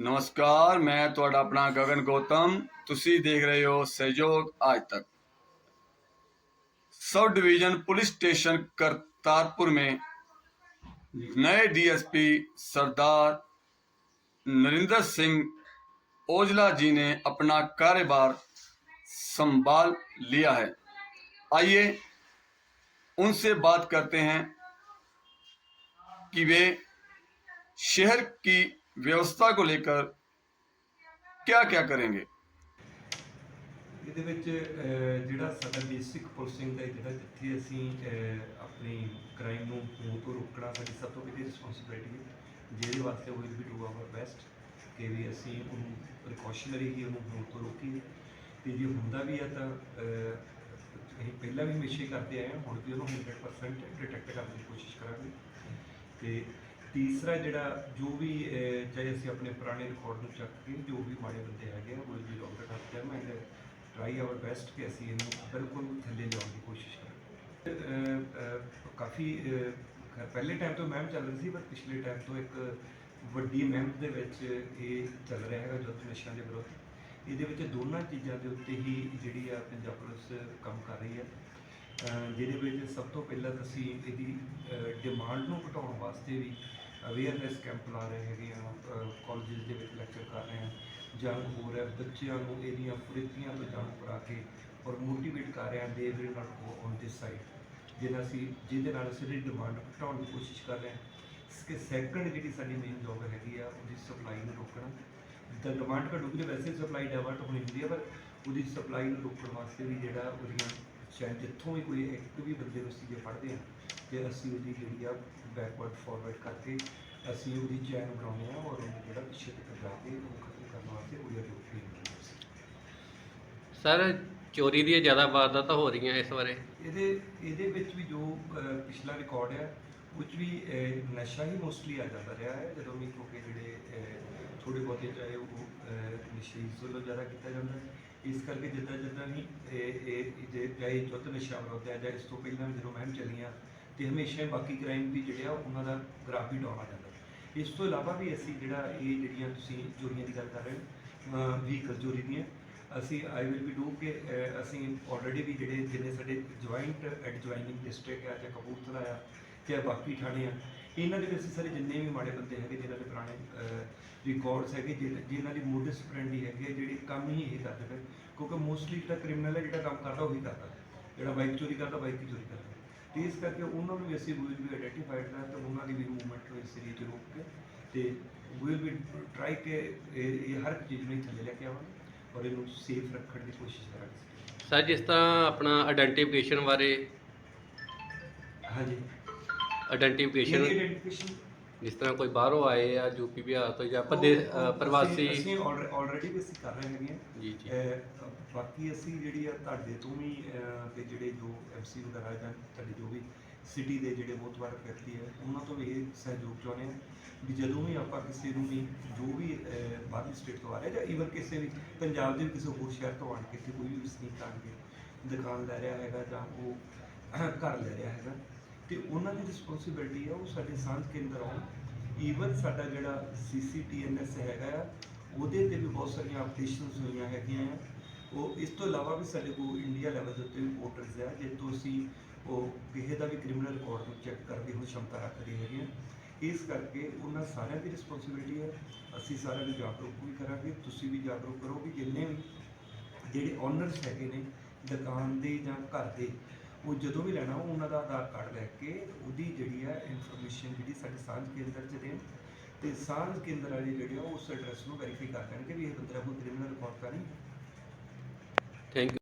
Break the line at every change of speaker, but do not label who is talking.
नमस्कार, मैं ਤੁਹਾਡਾ अपना गगन गौतम। ती देख रहे हो सहयोग आज तक। Sub division police station Kartarpur में नए डीएसपी सरदार नरेंद्र सिंह ओजला जी ने अपना कार्यभार संभाल लिया है। आइए उनसे बात करते हैं कि वे शहर की व्यवस्था को लेकर क्या क्या करेंगे
ਇਹਦੇ ਵਿੱਚ ਅਹ, ਜਿਹੜਾ ਸਾਡਾ ਬੇਸਿਕ ਪੁਲਿਸਿੰਗ ਦਾ ਜਿਹੜਾ ਜਿੱਥੇ ਅਸੀਂ ਅਹ, ਆਪਣੀ ਕ੍ਰਾਈਮ ਨੂੰ ਹੋਣ ਤੋਂ ਰੋਕਣਾ ਸਾਡੀ ਸਭ ਤੋਂ ਵੱਡੀ ਰਿਸਪੌਂਸਿਬਿਲਿਟੀ ਹੈ ਜਿਹਦੇ ਵਾਸਤੇ we we do our best ਕਿ ਵੀ ਅਸੀਂ ਉਹਨੂੰ ਪ੍ਰੀਕਾਸ਼ਨਰੀ ਹੀ ਉਹਨੂੰ ਹੋਣ ਤੋਂ ਰੋਕੀਏ ਤੇ ਜੇ ਹੁੰਦਾ ਵੀ ਹੈ ਤਾਂ ਅਹ, ਅਸੀਂ ਪਹਿਲਾਂ ਵੀ ਹਮੇਸ਼ਾ ਹੀ ਕਰਦੇ ਆਏ ਹਾਂ ਹੁਣ ਵੀ ਉਹਨੂੰ 100% ਡਿਟੈਕਟ ਕਰਨ ਦੀ ਕੋਸ਼ਿਸ਼ ਕਰਾਂਗੇ ਤੇ ਤੀਸਰਾ ਜਿਹੜਾ ਜੋ ਵੀ ਅਹ, ਚਾਹੇ ਅਸੀਂ ਆਪਣੇ ਪੁਰਾਣੇ ਰਿਕਾਰਡ ਨੂੰ ਚੱਕ ਕੇ ਜੋ ਵੀ ਮਾੜੇ ਬੰਦੇ ਹੈਗੇ ਆ ਉਹ we look at of them and try our best ਕਿ ਅਸੀਂ ਇਹਨੂੰ ਬਿਲਕੁਲ ਥੱਲੇ ਲਿਆਉਣ ਦੀ ਕੋਸ਼ਿਸ਼ ਕਰਾਂਗੇ। ਅਹ, ਅਹ, ਕਾਫੀ ਅਹ, ਖ- ਪਹਿਲੇ ਟਾਈਮ ਤੋਂ ਮਹਿਮ ਚੱਲ ਰਹੀ ਸੀ ਪਰ ਪਿਛਲੇ ਟਾਈਮ ਤੋਂ ਇੱਕ ਵੱਡੀ ਮਹਿਮ ਦੇ ਵਿੱਚ ਇਹ ਚੱਲ ਰਿਹਾ ਹੈਗਾ ਜੁੱਧ ਨਸ਼ਿਆਂ ਦੇ ਵਿਰੁੱਧ। ਇਹਦੇ ਵਿੱਚ ਦੋਨਾਂ ਚੀਜ਼ਾਂ ਦੇ ਉੱਤੇ ਹੀ ਜਿਹੜੀ ਆ ਪੰਜਾਬ ਪੁਲਿਸ ਕੰਮ ਕਰ ਰਹੀ ਹੈ ਅਹ ਜਿਹਦੇ ਵਿੱਚ ਸਭ ਤੋਂ ਪਹਿਲਾਂ ਤਾਂ ਅਸੀਂ ਇਹਦੀ ਡਿਮਾਂਡ ਨੂੰ ਘਟਾਉਣ ਵਾਸਤੇ ਵੀ ਅਵੇਅਰਨੈਸ ਕੈਂਪ ਲਾ ਰਹੇ ਹੈਗੇ ਆ ਕਾਲਜਸ ਦੇ ਵਿੱਚ ਲੈਕਚਰ ਕਰ ਰਹੇ ਆ। ਜਾਂ ਹੋਰ ਹੈ ਬੱਚਿਆਂ ਨੂੰ ਇਹਦੀਆਂ ਕੁਰੀਤੀਆਂ ਤੋਂ ਜਾਣੂ ਕਰਾ ਕੇ ਔਰ ਮੋਟੀਵੇਟ ਕਰ ਰਹੇ ਆ they will not go on this side ਜਿਹਨਾਂ ਅਸੀਂ, ਜਿਹਦੇ ਨਾਲ ਅਸੀਂ ਇਹਦੀ ਡਿਮਾਂਡ ਘਟਾਉਣ ਦੀ ਕੋਸ਼ਿਸ਼ ਕਰ ਰਹੇ ਹਾਂ ਕਿ ਸੈਕੰਡ ਜਿਹੜੀ ਸਾਡੀ ਮੇਨ ਜੋਬ ਹੈਗੀ ਆ, ਉਹਦੀ ਸਪਲਾਈ ਨੂੰ ਰੋਕਣਾ। ਜਿੱਦਾਂ ਡਿਮਾਂਡ ਘਟੂਗੀ ਤਾਂ ਵੈਸੇ ਸਪਲਾਈ ਡਾਇਵਰਟ ਹੋਣੀ ਹੁੰਦੀ ਹੈ ਪਰ ਉਹਦੀ ਸਪਲਾਈ ਨੂੰ ਰੋਕਣ ਵਾਸਤੇ ਵੀ ਜਿਹੜਾ ਉਹਦੀਆਂ ਸ਼ਾਇਦ ਜਿੱਥੋਂ ਵੀ ਕੋਈ ਇੱਕ ਵੀ ਬੰਦੇ ਨੂੰ ਅਸੀਂ ਜੇ ਫੜਦੇ ਹਾਂ ਤੇ ਅਸੀਂ ਉਹਦੀ ਜਿਹੜੀ ਆ ਬੈਕਵਰਡ ਫਾਰਵਰਡ ਕਰਕੇ ਅਸੀਂ ਉਹਦੀ ਚੈਨ ਬਣਾਉਂਦੇ ਹਾਂ ਔਰ ਉਹਨੂੰ ਜਿਹੜਾ ਪਿੱਛੇ ਤੱਕ ਜਾ ਕੇ ਉਹ ਖਤਮ ਕਰਨ ਵਾਸਤੇ ਉਹਦੀ ਰੋਕ ਹੁੰਦੀ
ਸਰ ਚੋਰੀ ਦੀਆਂ ਜ਼ਿਆਦਾ ਵਾਰਦਾਤਾਂ ਹੋ ਰਹੀਆਂ ਇਸ ਬਾਰੇ?
ਇਹਦੇ ਇਹਦੇ ਵਿੱਚ ਵੀ ਜੋ ਅਹ, ਪਿਛਲਾ ਰਿਕਾਰਡ ਹੈ ਉਹ 'ਚ ਵੀ ਅਹ, ਨਸ਼ਾ ਹੀ ਮੋਸਟਲੀ ਆ ਜਾਂਦਾ ਰਿਹਾ ਹੈ। ਜਦੋਂ ਵੀ ਕਿਉਂਕਿ ਜਿਹੜੇ ਅਹ, ਥੋੜੇ ਬਹੁਤੇ ਚਾਹੇ ਉਹ ਅਹ, ਨਸ਼ੀਜ਼ ਵੱਲੋਂ ਜ਼ਿਆਦਾ ਕੀਤਾ ਜਾਂਦਾ ਹੈ। ਇਸ ਕਰਕੇ ਜਿੱਦਾਂ ਜਿੱਦਾਂ ਵੀ ਇਹ ਇਹ ਜੇ ਚਾਹੇ ਜੁੱਧ ਨਸ਼ਾ ਵਿਰੁੱਧ ਹੈ ਜਾਂ ਇਸ ਤੋਂ ਪਹਿਲਾਂ ਵੀ ਜਦੋਂ ਮਹਿਮ ਚੱਲੀਆਂ ਤੇ ਹਮੇਸ਼ਾ ਹੀ ਬਾਕੀ ਕ੍ਰਾਈਮ ਵੀ ਜਿਹੜੇ ਆ ਉਹਨਾਂ ਦਾ ਗ੍ਰਾਫ ਵੀ ਡਾਊਨ ਆ ਜਾਂਦਾ ਇਸ ਤੋਂ ਇਲਾਵਾ ਵੀ ਅਸੀਂ ਜਿਹੜਾ ਇਹ ਜਿਹੜੀਆਂ ਤੁਸੀਂ ਚੋਰੀਆਂ ਦੀ ਗੱਲ ਕਰ ਰਹੇ ਹੋ ਵਹੀਕਲ ਚੋਰੀ ਦੀਆਂ ਅਸੀਂ ਆਈ ਵਿਲ ਬੀ ਡੂ ਕਿ ਅਸੀਂ ਆਲਰੇਡੀ ਵੀ ਜਿਹੜੇ ਜਿੰਨੇ ਸਾਡੇ ਜੁਆਇੰਟ ਐਡ ਜੁਆਇਨਿੰਗ ਡਿਸਟ੍ਰਿਕਟ ਆ ਜਾਂ ਕਪੂਰਥਲਾ ਆ ਜਾਂ ਬਾਕੀ ਥਾਣੇ ਆ ਇਹਨਾਂ ਦੇ ਵਿੱਚ ਅਸੀਂ ਸਾਰੇ ਜਿੰਨੇ ਵੀ ਮਾੜੇ ਬੰਦੇ ਹੈਗੇ ਜਿਨ੍ਹਾਂ ਦੇ ਪੁਰਾਣੇ ਰਿਕਾਰਡਸ ਹੈਗੇ ਜਿਹ- ਜਿਨ੍ਹਾਂ ਦੀ ਮੋਡਸ ਫਰੈਂਡਲੀ ਹੈਗੇ ਆ, ਜਿਹੜੇ ਕੰਮ ਹੀ ਇਹ ਕਰਦੇ ਪਏ। ਕਿਉਂਕਿ ਮੋਸਟਲੀ ਜਿਹੜਾ ਕ੍ਰਿਮੀਨਲ ਹੈ ਜਿਹੜਾ ਕੰਮ ਕਰਦਾ ਉਹੀ ਕਰਦਾ। ਜਿਹੜਾ ਬਾਈਕ ਚੋਰੀ ਕਰਦਾ ਬਾਈਕ ਹੀ ਚੋਰੀ ਕਰਦਾ। ਤੇ ਇਸ ਕਰਕੇ ਉਹਨਾਂ ਨੂੰ ਵੀ ਅਸੀਂ ਵੀ ਆਈਡੈਂਟੀਫਾਈਡ ਕਰ ਤੇ ਉਹਨਾਂ ਦੀ ਵੀ ਮੂਵਮੈਂਟ ਨੂੰ ਇਸ ਏਰੀਏ 'ਚ ਰੋਕ ਕੇ ਤੇ ਵਿਲ ਵੀ ਟਰਾਈ ਕਿ ਇਹ ਇਹ ਹਰ ਇੱਕ ਚੀਜ਼ ਨੂੰ ਹੀ ਥੱਲੇ ਲੈ ਕੇ ਆਵਾਂਗੇ ਔਰ ਇਹਨੂੰ ਸੇਫ ਰੱਖਣ ਦੀ ਕੋਸ਼ਿਸ਼ ਕਰਾਂਗੇ।
ਸਰ ਜਿਸ ਤਰ੍ਹਾਂ ਆਪਣਾ ਆਇਡੈਂਟੀਫਿਕੇਸ਼ਨ ਬਾਰੇ
ਹਾਂਜੀ।
ਆਇਡੈਂਟੀਫਿਕੇਸ਼ਨ
ਆਈਡੈਂਟੀਫਿਕੇਸ਼ਨ
ਜਿਸ ਤਰ੍ਹਾਂ ਕੋਈ ਬਾਹਰੋਂ ਆਏ ਆ ਯੂਪੀ ਬਿਹਾਰ ਤੋਂ ਜਾਂ ਪ੍ਰਦੇਸ਼ ਅ, ਪ੍ਰਵਾਸੀ।
ਅਸੀਂ ਆਲਰੇਡੀ ਵੀ ਅਸੀਂ ਕਰ ਰਹੇ ਹੈਗੇ ਹਾਂ
ਜੀ ਜੀ।
ਅਹ ਬਾਕੀ ਅਸੀਂ ਜਿਹੜੀ ਆ ਤੁਹਾਡੇ ਤੋਂ ਵੀ ਅਹ, ਤੇ ਜਿਹੜੇ ਜੋ ਐਮਸੀ ਵਗੈਰਾ ਜਾਂ ਤੁਹਾਡੇ ਜੋ ਵੀ ਸਿਟੀ ਦੇ ਜਿਹੜੇ ਬਹੁਤ ਵਾਰ ਵਿਅਕਤੀ ਹੈ ਉਹਨਾਂ ਤੋਂ ਵੀ ਇਹ ਸਹਿਯੋਗ ਚਾਹੁੰਦੇ ਹਾਂ ਵੀ ਜਦੋਂ ਵੀ ਆਪਾਂ ਕਿਸੇ ਨੂੰ ਵੀ ਜੋ ਵੀ ਅਹ, ਬਾਹਰਲੀ ਸਟੇਟ ਤੋਂ ਆ ਰਿਹਾ ਜਾਂ ਈਵਨ ਕਿਸੇ ਵੀ ਪੰਜਾਬ ਦੇ ਵੀ ਕਿਸੇ ਹੋਰ ਸ਼ਹਿਰ ਤੋਂ ਆਣ ਕੇ ਇੱਥੇ ਕੋਈ ਵੀ ਵਸਨੀਕ ਆਣ ਕੇ ਦੁਕਾਨ ਲੈ ਰਿਹਾ ਹੈਗਾ ਜਾਂ ਉਹ ਘਰ ਲੈ ਰਿਹਾ ਹੈਗਾ ਤੇ ਉਹਨਾਂ ਦੀ ਰਿਸਪੌਂਸਿਬਿਲਟੀ ਆ, ਉਹ ਸਾਡੇ ਸਾਂਝ ਕੇਂਦਰ ਆਉਣ। ਈਵਨ ਸਾਡਾ ਜਿਹੜਾ ਸੀਸੀਟੀਐਨਐਸ ਹੈਗਾ ਆ, ਉਹਦੇ ਤੇ ਵੀ ਬਹੁਤ ਸਾਰੀਆਂ ਅਪਡੇਸ਼ਨਸ ਹੋਈਆਂ ਹੈਗੀਆਂ ਆ। ਉਹ ਇਸ ਤੋਂ ਇਲਾਵਾ ਵੀ ਸਾਡੇ ਕੋਲ ਇੰਡੀਆ ਲੈਵਲ ਦੇ ਉੱਤੇ ਵੀ ਪੋਰਟਲਸ ਹੈ ਜਿੱਥੋਂ ਅਸੀਂ ਉਹ ਕਿਸੇ ਦਾ ਵੀ ਕ੍ਰਿਮੀਨਲ ਰਿਕਾਰਡ ਨੂੰ ਚੈੱਕ ਕਰਨ ਦੀ ਹੁਣ ਸ਼ਮਤਾ ਰੱਖਦੇ ਹੈਗੇ ਆ। ਇਸ ਕਰਕੇ ਉਹਨਾਂ ਸਾਰਿਆਂ ਦੀ ਰਿਸਪੌਂਸਿਬਿਲਟੀ ਹੈ ਅਸੀਂ ਸਾਰਿਆਂ ਨੂੰ ਜਾਗਰੂਕ ਵੀ ਕਰਾਂਗੇ। ਤੁਸੀਂ ਵੀ ਜਾਗਰੂਕ ਕਰੋ ਵੀ ਜਿੰਨੇ ਵੀ ਜਿਹੜੇ ਓਨਰਸ ਹੈਗੇ ਨੇ, ਦੁਕਾਨ ਦੇ ਜਾਂ ਘਰ ਦੇ ਉਹ ਜਦੋਂ ਵੀ ਲੈਣਾ ਉਹਨਾਂ ਦਾ ਆਧਾਰ ਕਾਰਡ ਲੈ ਕੇ ਉਹਦੀ ਜਿਹੜੀ ਹੈ ਇਨਫੋਰਮੇਸ਼ਨ ਜਿਹੜੀ ਸਾਡੇ ਸਾਂਝ ਕੇਂਦਰ 'ਚ ਦੇਣ ਤੇ ਸਾਂਝ ਕੇਂਦਰ ਵਾਲੇ ਜਿਹੜੇ ਆ, ਉਸ ਐਡਰੈਸ ਨੂੰ ਵੈਰੀਫਾਈ ਕਰ ਲੈਣਗੇ ਵੀ ਇਹ ਬੰਦਾ ਕੋਈ ਕ੍ਰਿਮੀਨਲ ਰਿਕਾਰਡ ਤਾਂ ਨਹੀਂ।
ਥੈਂਕ